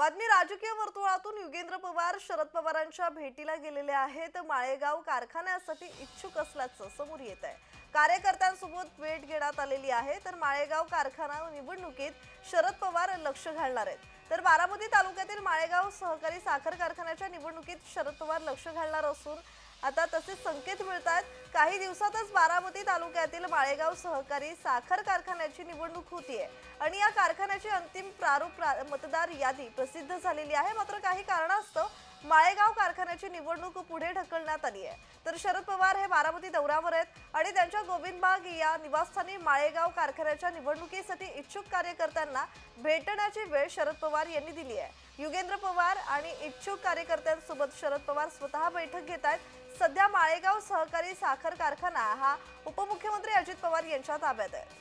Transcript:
बातमी राजकीय वर्तुळातून युगेंद्र पवार शरद पवारांच्या भेटीला गेलेले आहेत. माळेगाव कारखान्यासाठी इच्छुक असल्याचं समोर येत आहे. कार्यकर्त्यांसोबत भेट घेण्यात आलेली आहे तर माळेगाव कारखाना निवडणुकीत शरद पवार लक्ष घालणार आहेत. तर बारामती तालुक्यातील माळेगाव सहकारी साखर कारखान्याच्या निवडणुकीत शरद पवार लक्ष घालणार असून आता तसे संकेत मिळतात काही दिवसातच बारामती तालुक्यातील माळेगाव सहकारी साखर कारखान्याची निवडणूक होतीये आणि या कारखान्याची अंतिम प्रारूप प्रा- मतदार यादी प्रसिद्ध झालेली आहे. मात्र काही कारणास्तव माळेगाव कारखान्याची निवडणूक पुढे ढकलण्यात आली आहे. तर शरद पवार हे बारामती दौऱ्यावर आहेत आणि त्यांच्या गोविंदबाग या निवासस्थानी माळेगाव कारखान्याच्या निवडणुकीसाठी इच्छुक कार्यकर्त्यांना भेटण्याची वेळ शरद पवार यांनी दिली आहे. युगेंद्र पवार आणि इच्छुक कार्यकर्त्यांसोबत शरद पवार स्वतः बैठक घेत आहेत. सध्या माळेगाव सहकारी साखर कारखाना हा उपमुख्यमंत्री अजित पवार यांच्या ताब्यात आहे.